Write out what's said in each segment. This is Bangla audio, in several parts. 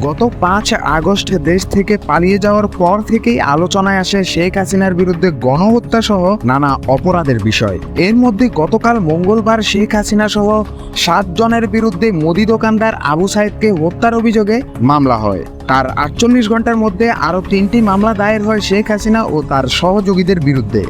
গত পাঁচ আগস্ট দেশ থেকে পালিয়ে যাওয়ার পর থেকেই আলোচনায় আসে শেখ হাসিনার বিরুদ্ধে গণহত্যা সহ নানা অপরাধের বিষয়। এর মধ্যে গতকাল মঙ্গলবার শেখ হাসিনা সহ সাত জনের বিরুদ্ধে মুদি দোকানদার আবু সাইদকে হত্যার অভিযোগে মামলা হয়। তার আটচল্লিশ ঘণ্টার মধ্যে আরও তিনটি মামলা দায়ের হয় শেখ হাসিনা ও তার সহযোগীদের বিরুদ্ধে।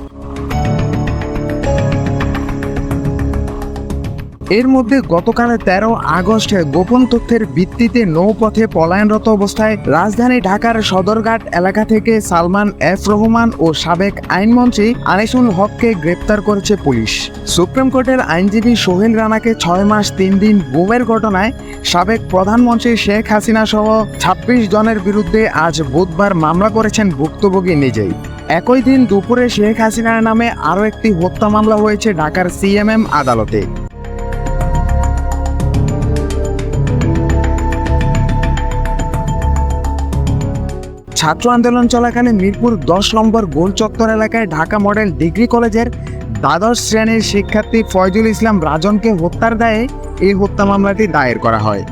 এর মধ্যে গতকাল তেরো আগস্ট গোপন তথ্যের ভিত্তিতে নৌপথে পলায়নরত অবস্থায় রাজধানী ঢাকার সদরঘাট এলাকা থেকে সালমান এফ রহমান ও সাবেক আইনমন্ত্রী আনিসুল হককে গ্রেপ্তার করেছে পুলিশ। সুপ্রিম কোর্টের আইনজীবী সোহেল রানাকে ছয় মাস তিন দিন গুমের ঘটনায় সাবেক প্রধানমন্ত্রী শেখ হাসিনা সহ ছাব্বিশ জনের বিরুদ্ধে আজ বুধবার মামলা করেছেন ভুক্তভোগী নিজেই। একই দিন দুপুরে শেখ হাসিনার নামে আরও একটি হত্যা মামলা হয়েছে ঢাকার সিএমএম আদালতে। ছাত্র আন্দোলন চলাকালে মিরপুর দশ নম্বর গোল চত্বর এলাকায় ঢাকা মডেল ডিগ্রি কলেজের দ্বাদশ শ্রেণির শিক্ষার্থী ফয়জুল ইসলাম রাজনকে হত্যার দায়ে এই হত্যা মামলাটি দায়ের করা হয়।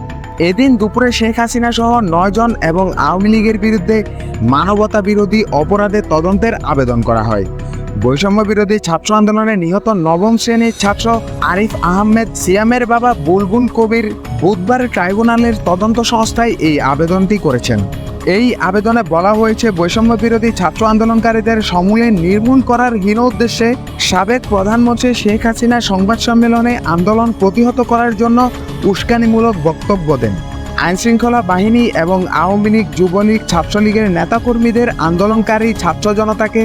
এদিন দুপুরে শেখ হাসিনা সহ নয়জন এবং আওয়ামী লীগের বিরুদ্ধে মানবতা বিরোধী অপরাধের তদন্তের আবেদন করা হয়। বৈষম্য বিরোধী ছাত্র আন্দোলনে নিহত নবম শ্রেণির ছাত্র আরিফ আহমেদ সিয়ামের বাবা বুলবুল কবির বুধবার ট্রাইব্যুনালের তদন্ত সংস্থায় এই আবেদনটি করেছেন। এই আবেদনে বলা হয়েছে, বৈষম্য বিরোধী ছাত্র আন্দোলনকারীদের সমূলে নির্মূল করার হীন উদ্দেশ্যে সাবেক প্রধানমন্ত্রী শেখ হাসিনা সংবাদ সম্মেলনে আন্দোলন প্রতিহত করার জন্য উস্কানিমূলক বক্তব্য দেন। আইনশৃঙ্খলা বাহিনী এবং আওয়ামী লীগ, যুবলীগ, ছাত্রলীগের নেতাকর্মীদের আন্দোলনকারী ছাত্র জনতাকে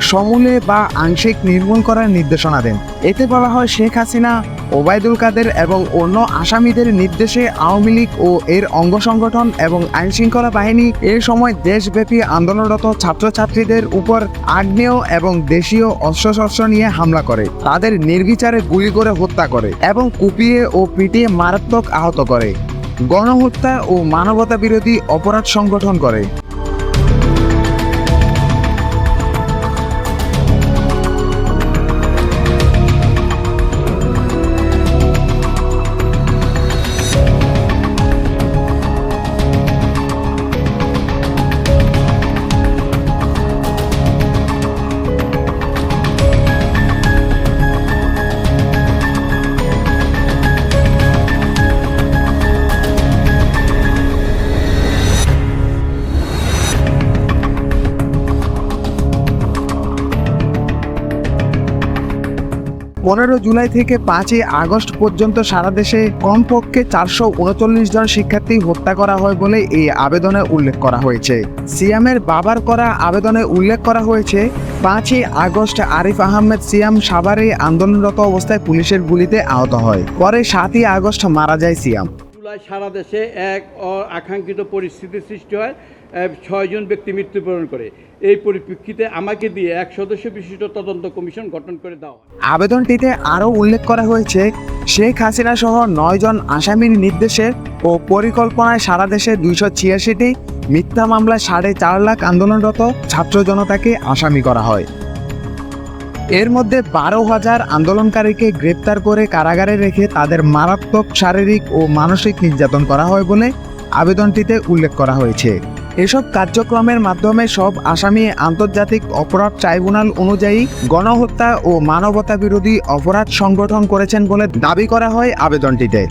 সমূলে বা আংশিক নির্মূল করার নির্দেশনা দেন। এতে বলা হয় শেখ হাসিনা, ওবায়দুল কাদের এবং অন্য আসামিদের নির্দেশে আওয়ামী লীগ ও এর অঙ্গ সংগঠন এবং আইনশৃঙ্খলা বাহিনী এ সময় দেশব্যাপী আন্দোলনরত ছাত্রছাত্রীদের উপর আগ্নেয় এবং দেশীয় অস্ত্রশস্ত্র নিয়ে হামলা করে। তাদের নির্বিচারে গুলি করে হত্যা করে এবং কুপিয়ে ও পিটিয়ে মারাত্মক আহত করে। গণহত্যা ও মানবতা বিরোধী অপরাধ সংগঠন করে। পনেরো জুলাই থেকে পাঁচই আগস্ট পর্যন্ত সারা দেশে কমপক্ষে চারশো উনচল্লিশ জন শিক্ষার্থী হত্যা করা হয় বলে এই আবেদনে উল্লেখ করা হয়েছে। সিয়ামের বাবার করা আবেদনে উল্লেখ করা হয়েছে, পাঁচই আগস্ট আরিফ আহমেদ সিয়াম সাভারে আন্দোলনরত অবস্থায় পুলিশের গুলিতে আহত হয়। পরে সাতই আগস্ট মারা যায় সিয়াম। জুলাই সারা দেশে এক অ- আকাঙ্ক্ষিত পরিস্থিতির সৃষ্টি হয়। ছয়জন ব্যক্তি মৃত্যুবরণ করে। এই পরিপ্রেক্ষিতে আমাকে দিয়ে এক সদস্য বিশিষ্ট তদন্ত কমিশন গঠন করে দেওয়া আবেদনটিতে আরও উল্লেখ করা হয়েছে, শেখ হাসিনা সহ নয়জন আসামির নির্দেশে ও পরিকল্পনায় সারা দেশে দুইশো ছিয়াশিটি মিথ্যা মামলায় সাড়ে চার লাখ আন্দোলনরত ছাত্র জনতাকে আসামি করা হয়। এর মধ্যে বারো হাজার আন্দোলনকারীকে গ্রেপ্তার করে কারাগারে রেখে তাদের মারাত্মক শারীরিক ও মানসিক নির্যাতন করা হয় বলে আবেদনটিতে উল্লেখ করা হয়েছে। এসব কার্যক্রমের মাধ্যমে সব আসামি আন্তর্জাতিক অপরাধ ট্রাইব্যুনাল অনুযায়ী গণহত্যা ও মানবতা বিরোধী অপরাধ সংগঠন করেছেন বলে দাবি করা হয় আবেদনটিতে।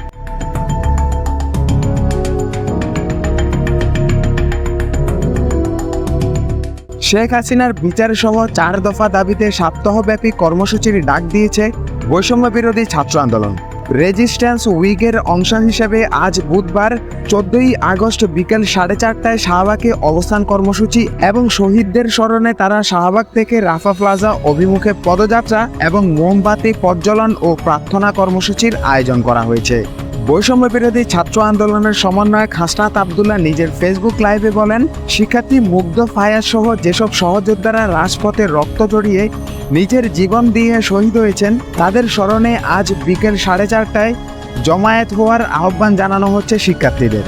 শেখ হাসিনার বিচার সহ চার দফা দাবিতে সপ্তাহব্যাপী কর্মসূচির ডাক দিয়েছে বৈষম্য বিরোধী ছাত্র আন্দোলন। রেজিস্ট্যান্স উইকের অংশ হিসেবে আজ বুধবার চোদ্দই আগস্ট বিকেল সাড়ে চারটায় শাহবাগে অবস্থান কর্মসূচি এবং শহীদদের স্মরণে তারা শাহবাগ থেকে রাফা প্লাজা অভিমুখে পদযাত্রা এবং মোমবাতি প্রজ্বলন ও প্রার্থনা কর্মসূচির আয়োজন করা হয়েছে। বৈষম্য বিরোধী ছাত্র আন্দোলনের সমন্বয়ক হাসনাত আবদুল্লাহ নিজের ফেসবুক লাইভে বলেন, শিক্ষার্থী মুগ্ধ ফায়ার সহ যেসব সহযোদ্ধারা রাজপথে রক্ত জড়িয়ে নিজের জীবন দিয়ে শহীদ হয়েছেন, তাদের স্মরণে আজ বিকেল সাড়ে চারটায় জমায়েত হওয়ার আহ্বান জানানো হচ্ছে শিক্ষার্থীদের।